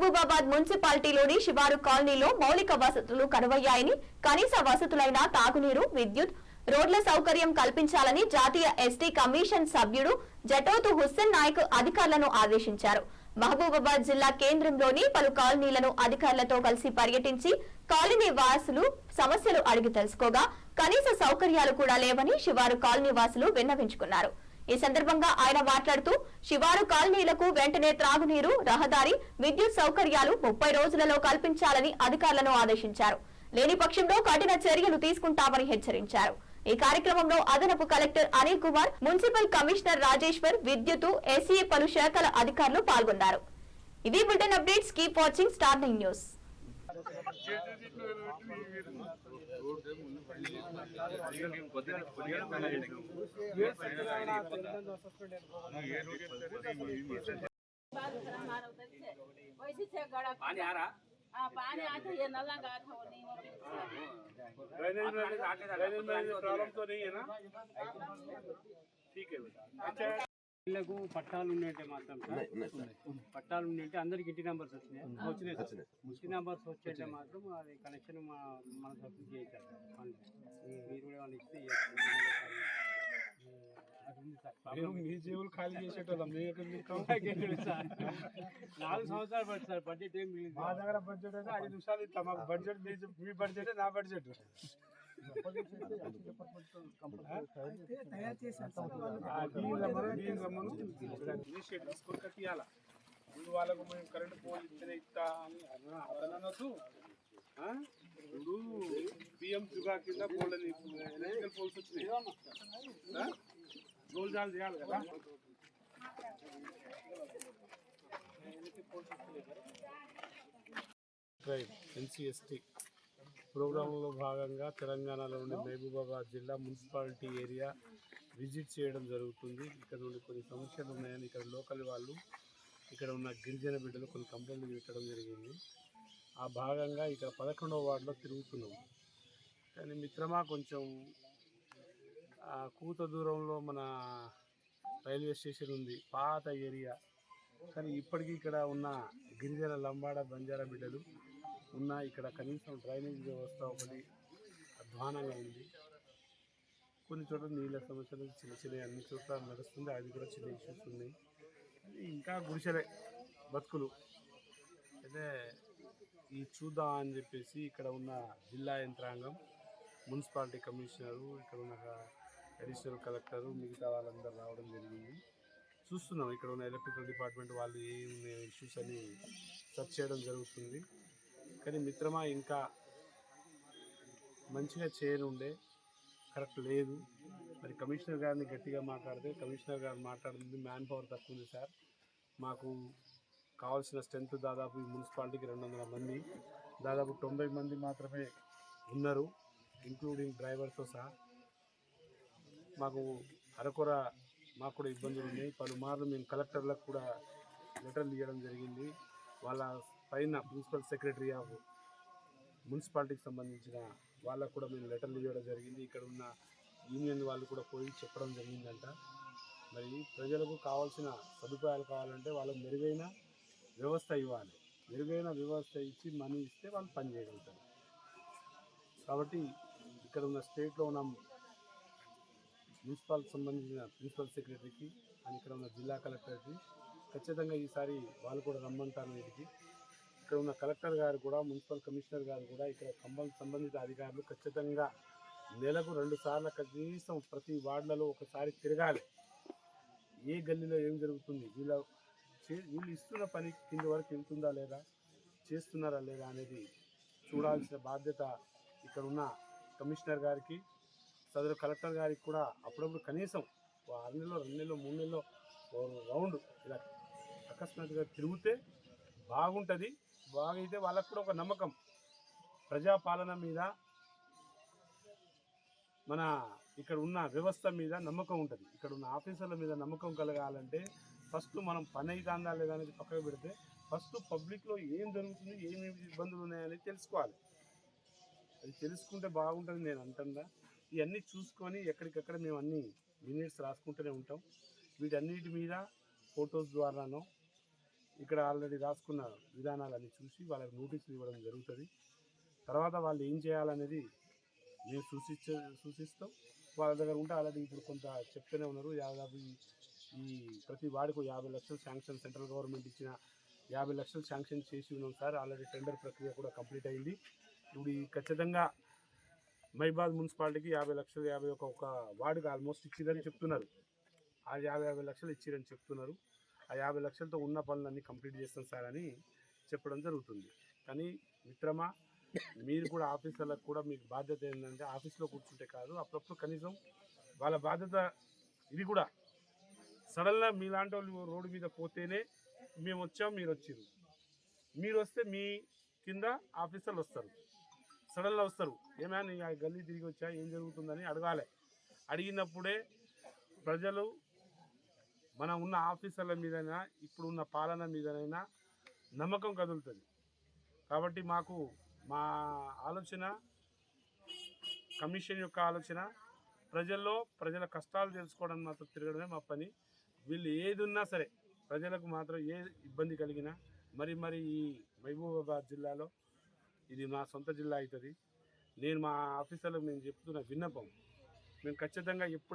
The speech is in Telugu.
మహబూబాబాద్ మున్సిపాలిటీలోని శివారు కాలనీలో మౌలిక వసతులు కరువయ్యాయని కనీస వసతులైన తాగునీరు విద్యుత్ రోడ్ల సౌకర్యం కల్పించాలని జాతీయ ఎస్టీ కమిషన్ సభ్యుడు జటోతు హుస్సేన్ నాయక్ అధికారులను ఆదేశించారు. మహబూబాబాద్ జిల్లా కేంద్రంలోని పలు కాలనీలను అధికారులతో కలిసి పర్యటించి కాలనీ వాసులు సమస్యలు అడిగి తెలుసుకోగా కనీస సౌకర్యాలు కూడా లేవని శివారు కాలనీ వాసులు విన్నవించుకున్నారు. ఈ సందర్భంగా ఆయన మాట్లాడుతూ శివారు కాలనీలకు వెంటనే త్రాగునీరు రహదారి విద్యుత్ సౌకర్యాలు ముప్పై రోజులలో కల్పించాలని అధికారులను ఆదేశించారు. లేని పక్షంలో కఠిన చర్యలు తీసుకుంటామని హెచ్చరించారు. ఈ కార్యక్రమంలో అదనపు collector Anil Kumar municipal commissioner Rajeshwar విద్యుత్ ఎస్ఈ పలు శాఖల అధికారులు పాల్గొన్నారు. ఇది bulletin updates. Keep watching star nine news. पानी आ रहा पानी ड्रेनेज में प्रॉब्लम तो नहीं है ना ठीक है अच्छा ఇళ్ళకు పట్టాలు ఉన్నట్టే మాత్రం సార్. పట్టాలు ఉన్నట్టే అందరికి ఇంటి నెంబర్స్ వచ్చినాయి? వచ్చినాయి సార్. ఇంటి నెంబర్స్ వచ్చేటే మాత్రం అది కనెక్షన్ మా మన సార్. పనులు. మీరు కూడా ఏమైనా ఇస్తే మీ జేబులు ఖాళీ చేసేటోళ్ళం. నాలుగు సంవత్సరాలు పడుతుంది సార్. బడ్జెట్ ఏం మిగిలింది మా దగ్గర బడ్జెట్ అయితే ఐదు నిమిషాలు ఇస్తాం. మాకు బడ్జెట్ మీ బడ్జెట్ నా బడ్జెట్. తీసుకొని కట్టియాల ముందు వాళ్ళకు మేము కరెంట్ పోల్ ఇచ్చిన ఇస్తా అని అనొద్దు? ఇప్పుడు పిఎం సుగా కింద పోల్ ఎలక్ట్రికల్ పోల్స్ వచ్చినాయి? రోజు జాలు చేయాలి కదా ఎన్సిఎస్టి ప్రోగ్రాంలో భాగంగా తెలంగాణలోని మహబూబాబాద్ జిల్లా మున్సిపాలిటీ ఏరియా విజిట్ చేయడం జరుగుతుంది. ఇక్కడ నుండి కొన్ని సమస్యలు ఉన్నాయని ఇక్కడ లోకల్ వాళ్ళు ఇక్కడ ఉన్న గిరిజన బిడ్డలు కొన్ని కంప్లైంట్లు పెట్టడం జరిగింది. ఆ భాగంగా ఇక్కడ పదకొండవ వార్డులో తిరుగుతున్నాం. కానీ మిత్రమా కొంచెం కూత దూరంలో మన రైల్వే స్టేషన్ ఉంది పాత ఏరియా. కానీ ఇప్పటికీ ఇక్కడ ఉన్న గిరిజన లంబాడ బంజారా బిడ్డలు ఉన్న ఇక్కడ కనీసం డ్రైనేజ్ వ్యవస్థ ఒకటి అధ్వానంగా ఉంది. కొన్ని చోట్ల నీళ్ళ సమస్యలు చిన్న చిన్న అన్ని చోట్ల నడుస్తుంది. అది కూడా చిన్న ఇష్యూస్ ఉన్నాయి. ఇంకా గుడిసెలే బతుకులు. అయితే ఈ చూద్దాం అని చెప్పేసి ఇక్కడ ఉన్న జిల్లా యంత్రాంగం మున్సిపాలిటీ కమిషనరు ఇక్కడ ఉన్న అడిషనల్ కలెక్టరు మిగతా వాళ్ళందరూ రావడం జరిగింది. చూస్తున్నాం ఇక్కడ ఉన్న ఎలక్ట్రికల్ డిపార్ట్మెంట్ వాళ్ళు ఏమి ఇష్యూస్ అని సెర్చ్ చేయడం జరుగుతుంది. కానీ మిత్రమా ఇంకా మంచిగా చేయనుండే. కరెక్ట్ లేదు. మరి కమిషనర్ గారిని గట్టిగా మాట్లాడితే కమిషనర్ గారు మాట్లాడుతుంది మ్యాన్ పవర్ తక్కువ ఉంది సార్. మాకు కావాల్సిన స్ట్రెంత్ దాదాపు ఈ మున్సిపాలిటీకి రెండు వందల మంది దాదాపు తొంభై మంది మాత్రమే ఉన్నారు ఇంక్లూడింగ్ డ్రైవర్తో సహా. మాకు అరకొర మాకు కూడా ఇబ్బందులు ఉన్నాయి. పలుమార్లు మేము కలెక్టర్లకు కూడా లెటర్లు ఇవ్వడం జరిగింది. వాళ్ళ పైన ప్రిన్సిపల్ సెక్రటరీ ఆఫ్ మున్సిపాలిటీకి సంబంధించిన వాళ్ళకు కూడా మేము లెటర్లు ఇవ్వడం జరిగింది. ఇక్కడ ఉన్న యూనియన్ వాళ్ళు కూడా పోయి చెప్పడం జరిగిందంట. మరి ప్రజలకు కావాల్సిన సదుపాయాలు కావాలంటే వాళ్ళకు మెరుగైన వ్యవస్థ ఇవ్వాలి. మెరుగైన వ్యవస్థ ఇచ్చి మనీ ఇస్తే వాళ్ళు పని చేయగలుగుతారు. కాబట్టి ఇక్కడ ఉన్న స్టేట్లో ఉన్న మున్సిపల్ సంబంధించిన ప్రిన్సిపల్ సెక్రటరీకి అండ్ ఇక్కడ ఉన్న జిల్లా కలెక్టర్కి ఖచ్చితంగా ఈసారి వాళ్ళు కూడా రమ్మంటారు వీటికి. ఇక్కడ ఉన్న కలెక్టర్ గారు కూడా మున్సిపల్ కమిషనర్ గారు కూడా ఇక్కడ కంబం సంబంధిత అధికారులు ఖచ్చితంగా నెలకు రెండు సార్లు కనీసం ప్రతి వార్డులలో ఒకసారి తిరగాలి. ఏ గల్లీలో ఏం జరుగుతుంది? వీళ్ళ చే- వీళ్ళు ఇస్తున్న పని కింద వరకు వెళ్తుందా లేదా? చేస్తున్నారా లేదా అనేది చూడాల్సిన బాధ్యత ఇక్కడ ఉన్న కమిషనర్ గారికి సదరు కలెక్టర్ గారికి కూడా అప్పుడప్పుడు కనీసం ఓ ఆరు నెలలో రెండు నెలలో మూడు నెలలో రౌండ్ ఇలా అకస్మాత్తుగా తిరిగితే బాగుంటుంది. బాగైతే వాళ్ళకు కూడా ఒక నమ్మకం. ప్రజాపాలన మీద మన ఇక్కడ ఉన్న వ్యవస్థ మీద నమ్మకం ఉంటుంది. ఇక్కడ ఉన్న ఆఫీసర్ల మీద నమ్మకం కలగాలంటే ఫస్ట్ మనం పని అవుతుందా లేదా అనేది పక్కకు పెడితే ఫస్ట్ పబ్లిక్లో ఏం జరుగుతుంది ఏమేమి ఇబ్బందులు ఉన్నాయనేది తెలుసుకోవాలి. అది తెలుసుకుంటే బాగుంటుంది నేను అంటుందా ఇవన్నీ చూసుకొని ఎక్కడికక్కడ మేము అన్ని మినిట్స్ రాసుకుంటూనే ఉంటాం. వీటన్నిటి మీద ఫొటోస్ ద్వారానో ఇక్కడ ఆల్రెడీ రాసుకున్న విధానాలన్నీ చూసి వాళ్ళకి నోటీసులు ఇవ్వడం జరుగుతుంది. తర్వాత వాళ్ళు ఏం చేయాలనేది మేము సూచించ సూచిస్తాం. వాళ్ళ దగ్గర ఉంటే ఆల్రెడీ ఇప్పుడు కొంత చెప్తూనే ఉన్నారు. యాభై ఈ ప్రతి వాడికి యాభై లక్షలు శాంక్షన్ సెంట్రల్ గవర్నమెంట్ ఇచ్చిన యాభై లక్షలు శాంక్షన్ చేసి ఉన్నాం సార్. ఆల్రెడీ టెండర్ ప్రక్రియ కూడా కంప్లీట్ అయింది. ఇప్పుడు ఈ ఖచ్చితంగా మైబాద్ మున్సిపాలిటీకి యాభై లక్షలు యాభై ఒక ఒక వార్డుకి ఆల్మోస్ట్ ఇచ్చిందని చెప్తున్నారు. ఆ యాభై యాభై లక్షలు ఇచ్చిరని చెప్తున్నారు. ఆ యాభై లక్షలతో ఉన్న పనులన్నీ కంప్లీట్ చేస్తాం సార్ అని చెప్పడం జరుగుతుంది. కానీ మిత్రమా మీరు కూడా ఆఫీసర్లకు కూడా మీకు బాధ్యత ఏంటంటే ఆఫీస్లో కూర్చుంటే కాదు అప్పుడప్పుడు కనీసం వాళ్ళ బాధ్యత ఇది కూడా. సడన్గా మీలాంటి వాళ్ళు రోడ్డు మీద పోతేనే మేము వచ్చాం మీరు వచ్చిర్రు. మీరు వస్తే మీ కింద ఆఫీసర్లు వస్తారు. సడన్గా వస్తారు. ఏమైనా గల్లీ తిరిగి వచ్చా ఏం జరుగుతుందని అడగాలి. అడిగినప్పుడే ప్రజలు మనం ఉన్న ఆఫీసర్ల మీదైనా ఇప్పుడున్న పాలన మీదనైనా నమ్మకం కదులుతుంది. కాబట్టి మాకు మా ఆలోచన కమిషన్ యొక్క ఆలోచన ప్రజల్లో ప్రజల కష్టాలు తెలుసుకోవడం మాత్రం తిరగడమే మా పని. వీళ్ళు ఏది ఉన్నా సరే ప్రజలకు మాత్రం ఏ ఇబ్బంది కలిగినా మరి మరి ఈ మహబూబాబాద్ జిల్లాలో ఇది మా సొంత జిల్లా అవుతుంది. నేను మా ఆఫీసర్లకు నేను చెప్తున్న విన్నపం మేము ఖచ్చితంగా ఎప్పుడైనా